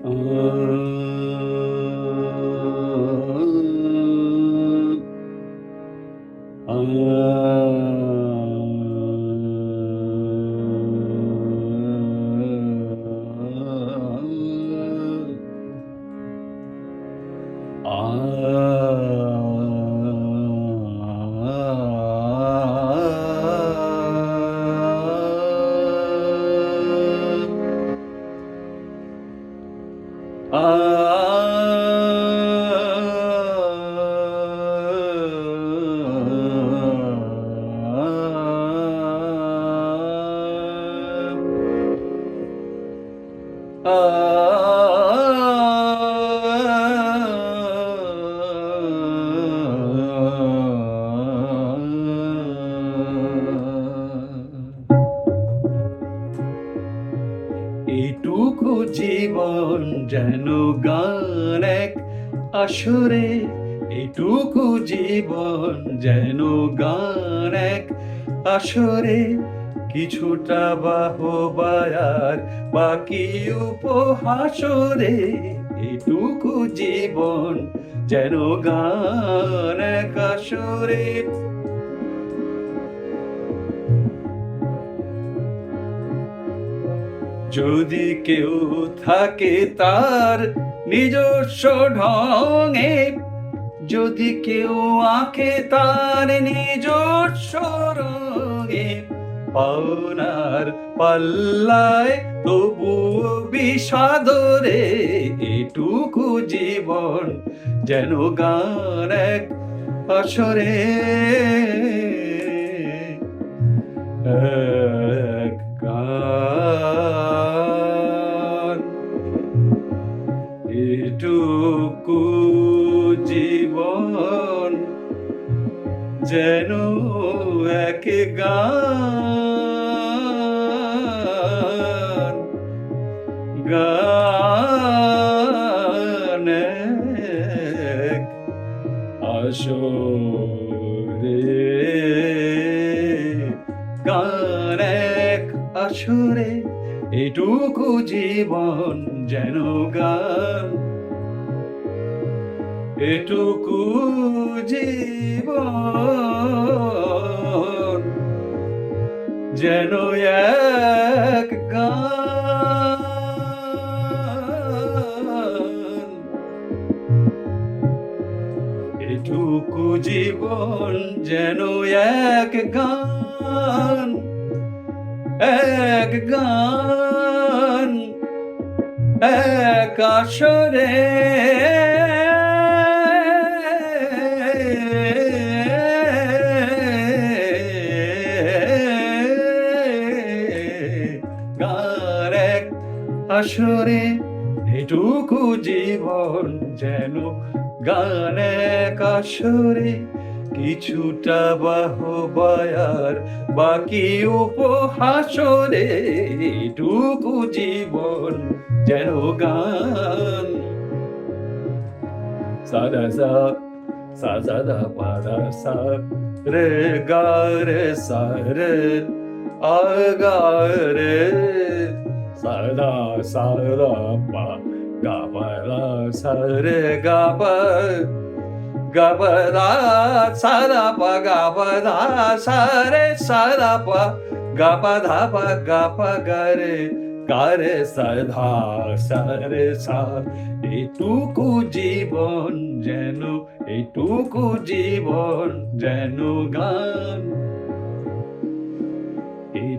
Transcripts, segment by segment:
Oh. Ah. ah. এটুকু জীবন যেন গান এক আসরে এটুকু জীবন যেন গান এক আসরে। কিছুটা বাহবায়ার বাকি উপহাসরে এটুকু জীবন যেন গান এক আসরে। যদি কেউ থাকে তার নিজস্ব ঢঙে, যদি কেউ আঁকে তার নিজস্ব রঙে, পাওনার পাল্লায় তবুও বিষাদরে এটুকু জীবন যেন গান এক আসরে। গান গান আসরে। গান এক আসরে এটুকু জীবন যেন গান। এটুকু জীবন যেন এক গান। এটুকু জীবন যেন এক গান এক গান এক আসরে আসরে এটুকু জীবন যেন গান এক আসরে কিছুটা বাহবায়ার বাকি উপহাসরে এটুকু জীবন যেন গান। সাদা সা, সাদা পাদা সা, রে গা, রে সা, রে আ, গা রে সাদা সাদা পা গা পা লা সা রে গা পা গা পা দা সা দা পা গা পা দা সা রে সা দা পা গা পা ধা পা গা পা গা রে গা রে সা ধা সা রে সা এটুকু জীবন যেন এটুকু জীবন যেন গান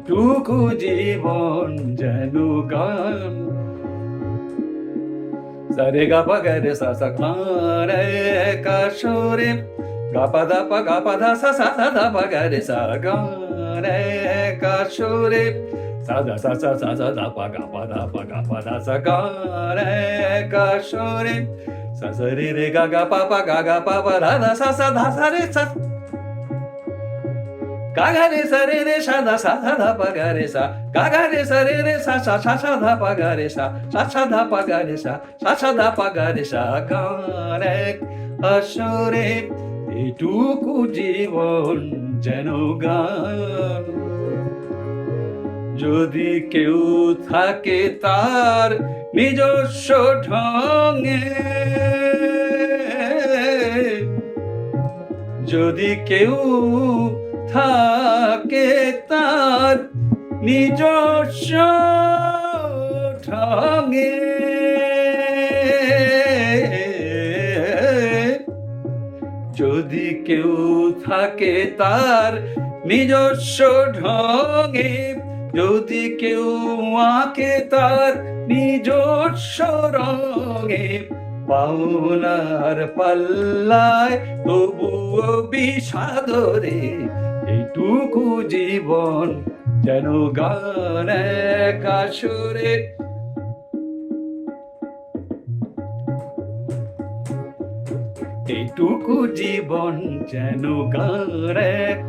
এটুকু জীবন যেন গান সারে গা পা গা রে সা সা গা রে কাশরে গা পা দা পা গা পা ধা সা সা সা ধা পা গা রে সা গা রে কাশরে সা দা সা সা সা সা ধা পা গা পা ধা পা গা পা ধা সা গা রে কাশরে সা সা রে রে গা গা পা পা গা গা পা পা ধা ধা সা সা ধা সা রে সা Pa ga re sa. Gaga re sa re re sa sa sa sa da pa ga re sa. Sa sa da pa ga re sa. Sa sa da pa ga re sa. গান আসরে এটুকু জীবন যেন গান যদি কেউ থাকে তার নিজস্ব ঢঙে যদি কেউ থাকে তার নিজস্ব ঢঙে। যদি কেউ থাকে তার নিজস্ব ঢঙে, যদি কেউ আঁকে তার নিজস্ব রঙে, পাওনার পাল্লায় তবুও বিষাদরে এইটুকু জীবন যেন গান আসরে। এইটুকু জীবন যেন গান এক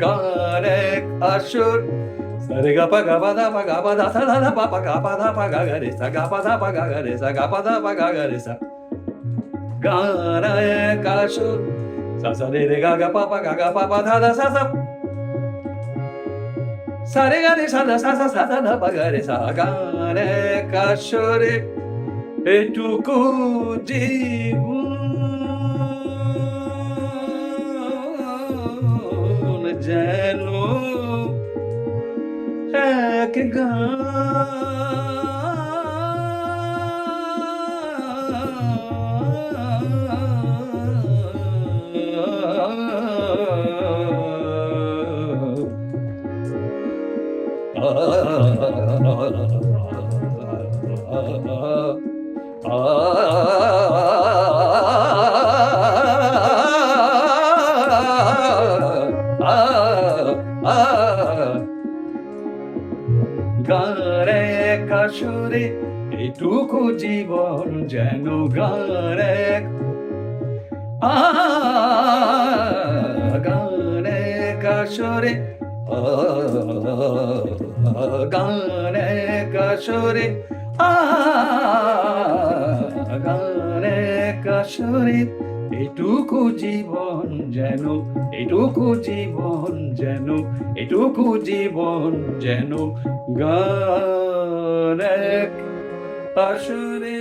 গান এক সারে গা পা গা পা দা পা গা পা দা সা দা দা পা পা গা পা দা পা গা গা রে সা গা পা দা পা গা গা রে সা গা পা দা পা গা গা রে সা গান এক আসর সা সা রে রে গা গা পা পা গা গা পা পা ধা দা সা সা সারে গা রে সা দা সা সা সা দা দা পা গা রে সা গান এক আসরে এটুকু জীবন যেন এক গান গানে কাশরে এটুকু জীবন যেন গানে গানে কাশরে গানে কাশরে গানে কাশরে। এটুকু জীবন যেন এটুকু জীবন যেন এটুকু জীবন যেন গান এক আসরে।